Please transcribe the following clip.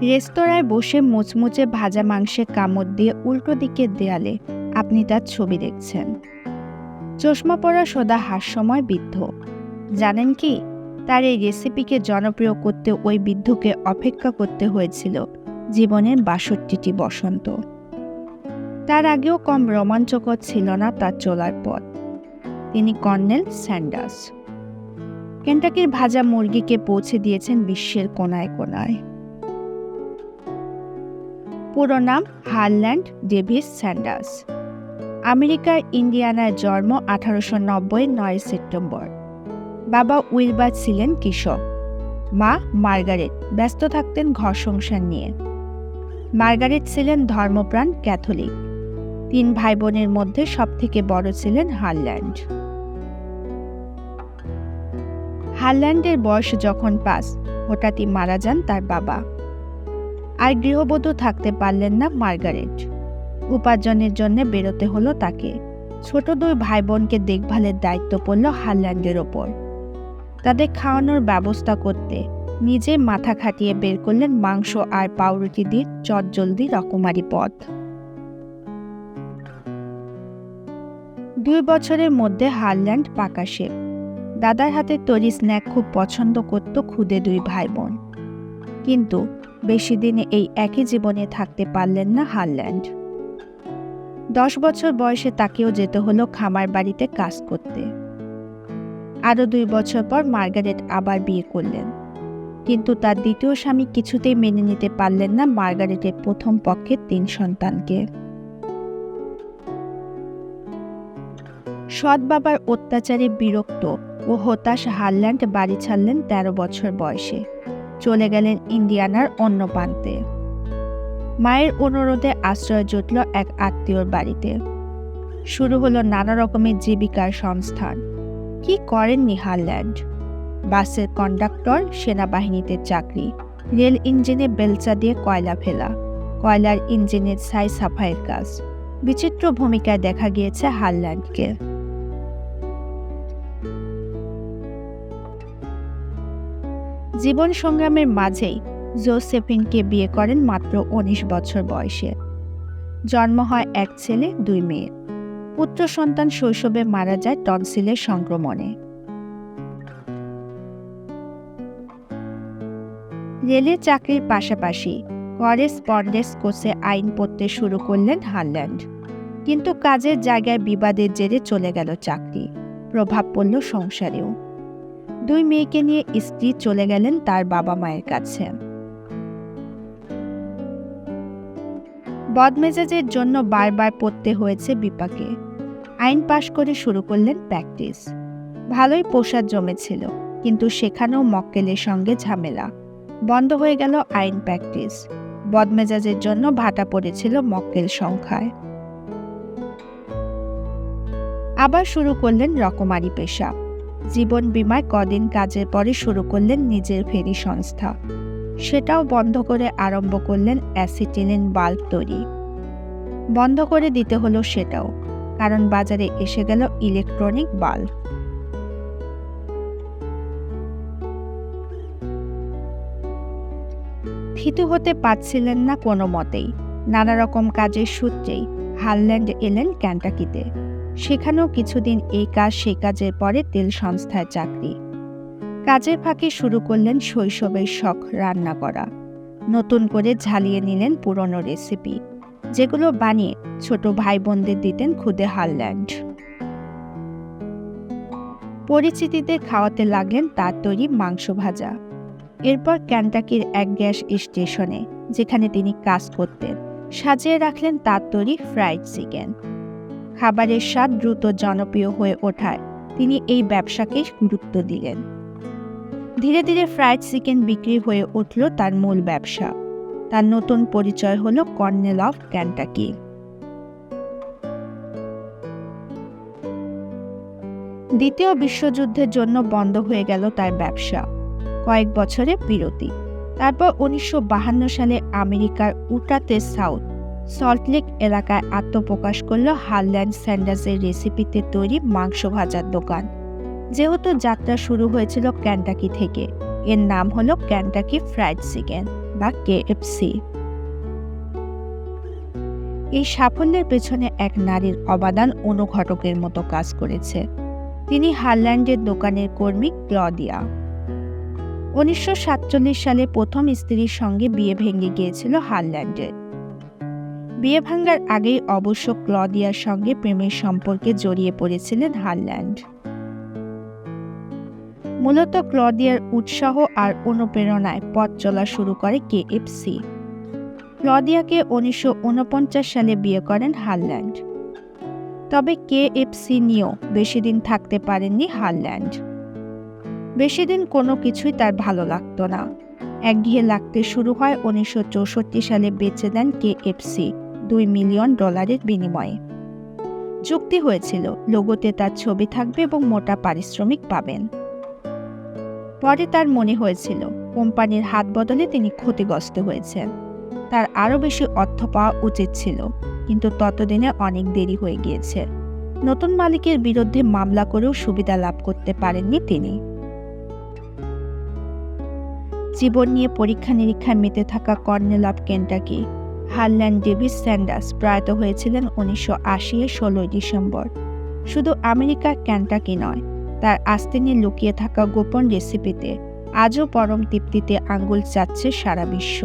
রেস্তোরাঁয় বসে মুচমুচে ভাজা মাংসে কামড় দিয়ে উল্টো দিকের দেয়ালে আপনি তার ছবি দেখছেন। চশমা পরা সদা হাস্যময় বৃদ্ধ। জানেন কি? তার এই রেসিপিকে জনপ্রিয় করতে ওই বৃদ্ধকে অপেক্ষা করতে হয়েছিল জীবনের বাষট্টিটি বসন্ত। তার আগেও কম রোমাঞ্চকর ছিল না তার চলার পথ। তিনি কর্নেল স্যান্ডার্স। কেন্টাকির ভাজা মুরগিকে পৌঁছে দিয়েছেন বিশ্বের কোনায় কোনায়। পুরো নাম হারল্যান্ড ডেভিস স্যান্ডার্স। আমেরিকার ইন্ডিয়ানায় জন্ম আঠারোশো নব্বই নয় সেপ্টেম্বর। বাবা উইলবার ছিলেন কৃষক। মা মার্গারেট, ব্যস্ত থাকতেন ঘর সংসার নিয়ে। মার্গারেট ছিলেন ধর্মপ্রাণ ক্যাথলিক। তিন ভাই বোনের মধ্যে সবথেকে বড় ছিলেন হারল্যান্ড। হারল্যান্ডের বয়স যখন পাস হঠাৎই মারা যান তার বাবা। আর গৃহবধূ থাকতে পারলেন না মার্গারেট। উপার্জনের জন্য বেরোতে হলো তাকে। ছোট দুই ভাই বোনকে দেখভালের দায়িত্ব পড়ল হারল্যান্ডের ওপর। তাদের খাওয়ানোর ব্যবস্থা করতে নিজে মাথা খাটিয়ে বের করলেন মাংস আর পাউরুটি দিয়ে চটজলদি রকমারি পথ দুই বছরের মধ্যে হারল্যান্ড পাকা শেপ। দাদার হাতে তৈরি স্ন্যাক খুব পছন্দ করত খুদে দুই ভাই বোন কিন্তু বেশি দিনে এই একই জীবনে থাকতে পারলেন না হারল্যান্ড। দশ বছর বয়সে তাকেও যেতে হলো খামার বাড়িতে কাজ করতে। আরও দুই বছর পর মার্গারেট আবার বিয়ে করলেন। কিন্তু তার দ্বিতীয় স্বামী কিছুতেই মেনে নিতে পারলেন না মার্গারেটের প্রথম পক্ষের তিন সন্তানকে। সৎ বাবার অত্যাচারে বিরক্ত ও হতাশ হারল্যান্ড বাড়ি ছাড়লেন তেরো বছর বয়সে। চলে গেলেন ইন্ডিয়ানার অন্য প্রান্তে। মায়ের অনুরোধে আশ্রয় জুটল এক আত্মীয়র বাড়িতে। শুরু হলো নানা রকমের জীবিকার সংস্থান। কি করেননি হারল্যান্ড বাসের কন্ডাক্টর, সেনাবাহিনীতে চাকরি। রেল ইঞ্জিনে বেলচা দিয়ে কয়লা ফেলা। কয়লার ইঞ্জিনের ছাই সাফাইয়ের কাজ। বিচিত্র ভূমিকায় দেখা গিয়েছে হারল্যান্ডকে জীবন সংগ্রামের মাঝেই জোসেফিনকে বিয়ে করেন মাত্র উনিশ বছর বয়সে। জন্ম হয় এক ছেলে, দুই মেয়ে। পুত্র সন্তান শৈশবে মারা যায় টনসিলের সংক্রমণে। রেলের চাকরির পাশাপাশি করেসপন্ডেন্স কোর্সে আইন পড়তে শুরু করলেন হারল্যান্ড। কিন্তু কাজের জায়গায় বিবাদের জেরে চলে গেল চাকরি। প্রভাব পড়ল সংসারেও। দুই মেয়েকে নিয়ে স্ত্রী চলে গেলেন তার বাবা মায়ের কাছে। বদমেজাজের জন্য বারবার পড়তে হয়েছে বিপাকে। আইন পাশ করে শুরু করলেন প্র্যাকটিস। ভালোই পোশাক জমেছিল, কিন্তু সেখানেও মক্কেলের সঙ্গে ঝামেলা। বন্ধ হয়ে গেল আইন প্র্যাকটিস। বদমেজাজের জন্য ভাটা পড়েছিল মক্কেল সংখ্যায়। আবার শুরু করলেন রকমারি পেশা। জীবন বিমায় কদিন কাজের পরে শুরু করলেন নিজের ফেরি সংস্থা। সেটাও বন্ধ করে আরম্ভ করলেন অ্যাসিটিলিন বাল্ব তৈরি। বন্ধ করে দিতে হলো সেটাও, কারণ বাজারে এসে গেল ইলেকট্রনিক বাল্ব। থিতু হতে পারছিলেন না কোনো মতেই, নানা রকম কাজের সূত্রেই হারল্যান্ড এলেন ক্যান্টাকিতে। সেখানেও কিছুদিন এই কাজ সেই কাজের পরে তেল সংস্থায় চাকরি। কাজের ফাঁকে শুরু করলেন শৈশবের শখ রান্না করা। নতুন করে ঝালিয়ে নিলেন পুরনো রেসিপি যেগুলো বানিয়ে ছোট ভাই বোনদের দিতেন খুদে হারল্যান্ড। পরিচিতিতে খাওয়াতে লাগলেন তার তৈরি মাংস ভাজা। এরপর ক্যান্টাকির এক গ্যাস স্টেশনে, যেখানে তিনি কাজ করতেন, সাজিয়ে রাখলেন তার তৈরি ফ্রাইড চিকেন খাবারের স্বাদ দ্রুত জনপ্রিয় হয়ে ওঠায়। তিনি এই ব্যবসাকে গুরুত্ব দিলেন। ধীরে ধীরে ফ্রাইড চিকেন বিক্রি হয়ে উঠল তার মূল ব্যবসা। তার নতুন পরিচয় হলো কর্নেল অফ ক্যান্টাকি। দ্বিতীয় বিশ্বযুদ্ধের জন্য বন্ধ হয়ে গেল তার ব্যবসা। কয়েক বছরের বিরতি। তারপর উনিশশো সালে আমেরিকার উটাতে সাউথ সল্টলেক এলাকায় আত্মপ্রকাশ করল হারল্যান্ড স্যান্ডার্সের রেসিপিতে তৈরি মাংস ভাজার দোকান। যেহেতু যাত্রা শুরু হয়েছিল ক্যান্টাকি থেকে, এর নাম হলো ক্যান্টাকি ফ্রাইড চিকেন বা কেএফসি এই সাফল্যের পেছনে এক নারীর অবাদান অনুঘটকের মতো কাজ করেছে। তিনি হারল্যান্ডের দোকানের কর্মী ক্লদিয়া উনিশশো সাতচল্লিশ সালে প্রথম স্ত্রীর সঙ্গে বিয়ে ভেঙে গিয়েছিল হারল্যান্ডের বিয়ে ভাঙ্গার আগেই অবশ্য ক্লদিয়ার সঙ্গে প্রেমের সম্পর্কে জড়িয়ে পড়েছিলেন হারল্যান্ড। মূলত ক্লদিয়ার উৎসাহ আর অনুপ্রেরণায় পথ চলা শুরু করে কেএফসি ক্লদিয়াকে উনিশশো উনপঞ্চাশ সালে বিয়ে করেন হারল্যান্ড। তবে কেএফসি নিয়েও বেশি দিন থাকতে পারেননি হারল্যান্ড। বেশি দিন কোনো কিছুই তার ভালো লাগতো না। একঘেয়ে লাগতে শুরু হয় উনিশশো চৌষট্টি সালে বেঁচে দেন কেএফসি দুই মিলিয়ন ডলারের বিনিময়ে। চুক্তি হয়েছিল, লোগোতে তার ছবি থাকবে এবং মোটা পারিশ্রমিক পাবেন। পরে তার মনে হয়েছিল, কোম্পানির হাত বদলে তিনি ক্ষতিগ্রস্ত হয়েছেন। তার আরও বেশি অর্থ পাওয়া উচিত ছিল, কিন্তু ততদিনে অনেক দেরি হয়ে গিয়েছে। নতুন মালিকের বিরুদ্ধে মামলা করেও সুবিধা লাভ করতে পারেননি তিনি। জীবন নিয়ে পরীক্ষা নিরীক্ষায় মেতে থাকা colonel of Kentucky Harland Davis Sanders প্রয়াত হয়েছিলেন উনিশশো আশি ষোলোই ডিসেম্বর। শুধু আমেরিকার ক্যান্টাকি নয়, তার আস্তিনে লুকিয়ে থাকা গোপন রেসিপিতে আজও পরম তৃপ্তিতে আঙ্গুল চাচ্ছে সারা বিশ্ব।